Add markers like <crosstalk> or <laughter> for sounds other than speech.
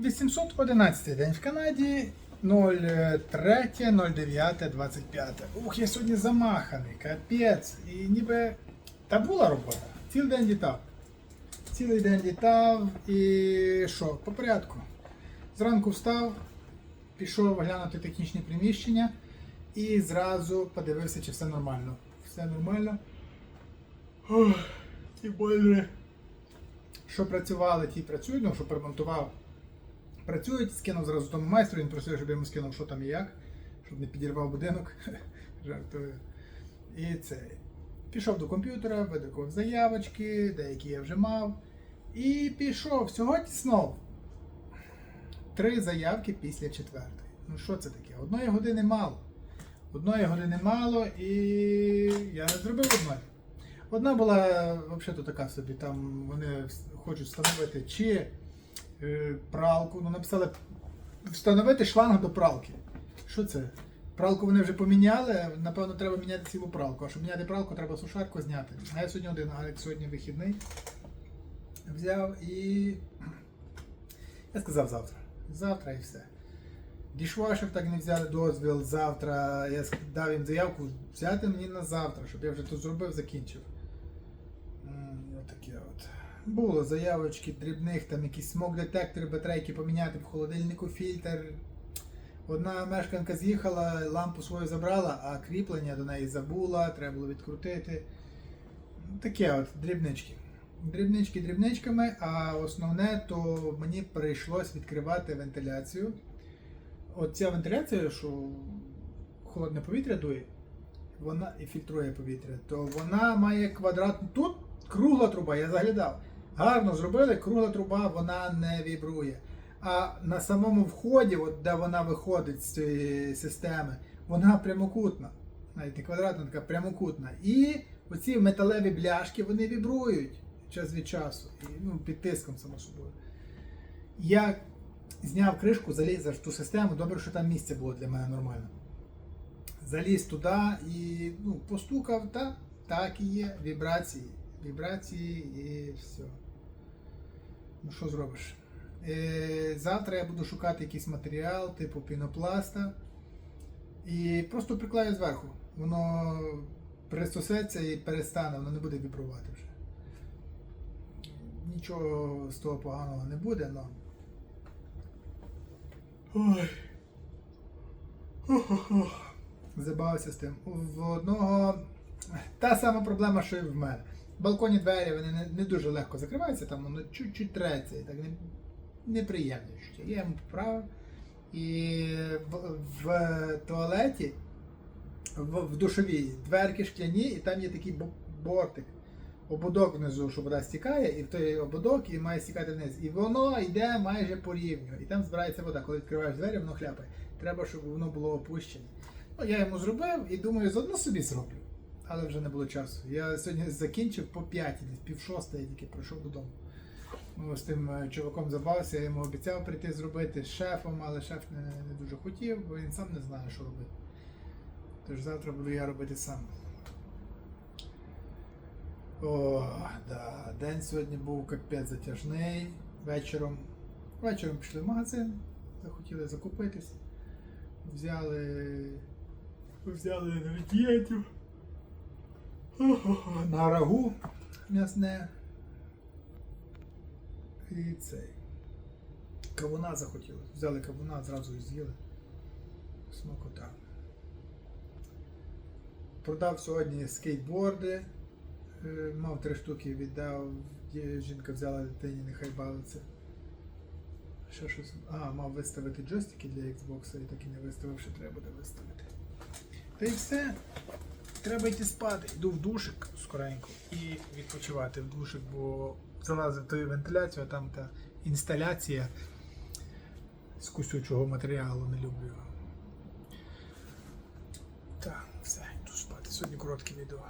811 день в Канаді 03.09.25. Ух, я сьогодні замаханий, капець. І ніби. Та була робота. Цілий день літав. Цілий день літав і що, по порядку. Зранку встав, пішов глянути технічне приміщення і зразу подивився, чи все нормально. Все нормально. Ох, ті больно. Що працювали, ті працюють, ну, що перемонтував. Працюють, скинув зразу тому майстру, він просив, щоб я йому скинув, що там і як, щоб не підірвав будинок. <laughs> Жартую. І це. Пішов до комп'ютера, видрукував заявочки, деякі я вже мав. І пішов. Сьогодні знов. Три заявки після четвертої. Ну що це таке? Одної години мало. Одної години мало і я не зробив одної. Одна була взагалі така собі, там вони хочуть встановити чи пралку. Ну, написали встановити шланг до пралки. Що це? Пралку вони вже поміняли, напевно, треба міняти цілу пралку. А щоб міняти пралку, треба сушарку зняти. А я сьогодні один, а сьогодні вихідний. Взяв і. Я сказав завтра. Завтра і все. Дішвашер так не взяли дозвіл завтра. Я дав їм заявку взяти мені на завтра, щоб я вже тут зробив, закінчив. Було заявочки дрібних, там якісь смок-детектори, батарейки поміняти в холодильнику фільтр. Одна мешканка з'їхала, лампу свою забрала, а кріплення до неї забула, треба було відкрутити. Таке от, дрібнички. Дрібнички дрібничками, а основне, то мені прийшлось відкривати вентиляцію. От ця вентиляція, що холодне повітря дує, вона і фільтрує повітря, то вона має квадрат. Тут кругла труба, я заглядав. Гарно зробили, кругла труба, вона не вібрує. А на самому вході, от де вона виходить з цієї системи, вона прямокутна. Навіть не квадратна, така прямокутна. І оці металеві бляшки вони вібрують час від часу. І, ну, під тиском, само собою. Я зняв кришку, заліз в ту систему. Добре, що там місце було для мене нормально. Заліз туди і ну, постукав, та так і є. Вібрації. Вібрації і все. Ну що зробиш? Е, завтра я буду шукати якийсь матеріал, типу пінопласта. І просто приклею зверху. Воно пристосеться і перестане, воно не буде вібрувати вже. Нічого з того поганого не буде, але. Ой. Забавився з тим. В одного та сама проблема, що і в мене. Балконні двері вони не, не дуже легко закриваються, там воно чуть-чуть треться і так не, неприємно. Я йому поправив. І в, в туалеті, в, в душовій дверки шкляні, і там є такий бортик, ободок внизу, що вода стікає, і в той ободок і має стікати вниз. І воно йде майже по рівню. І там збирається вода. Коли відкриваєш двері, воно хляпає. Треба, щоб воно було опущене. Ну, я йому зробив і думаю, заодно собі зроблю. Але вже не було часу. Я сьогодні закінчив по п'ятій, десь пів шостої тільки прийшов додому. Ну, з тим е, чуваком забавився, я йому обіцяв прийти зробити з шефом, але шеф не, не дуже хотів, бо він сам не знає, що робити. Тож завтра буду я робити сам. О, да. День сьогодні був капець затяжний. Вечором. Вечором пішли в магазин, захотіли закупитись. Взяли. Взяли інгредієнтів. На рагу м'ясне. І цей. Кавуна захотілося. Взяли кавуна, зразу і з'їли. Смакота. Продав сьогодні скейтборди. Е, Мав три штуки, віддав. Жінка взяла дитині, нехай бавиться. Ще щось. А, мав виставити джойстики для Xbox і так і не виставив, що треба буде виставити. Та й все. Треба йти спати. Йду в душик скоренько і відпочивати в душик, бо залазив тою вентиляцію, а там та інсталяція з кусючого матеріалу не люблю. Так, все, йду спати. Сьогодні коротке відео.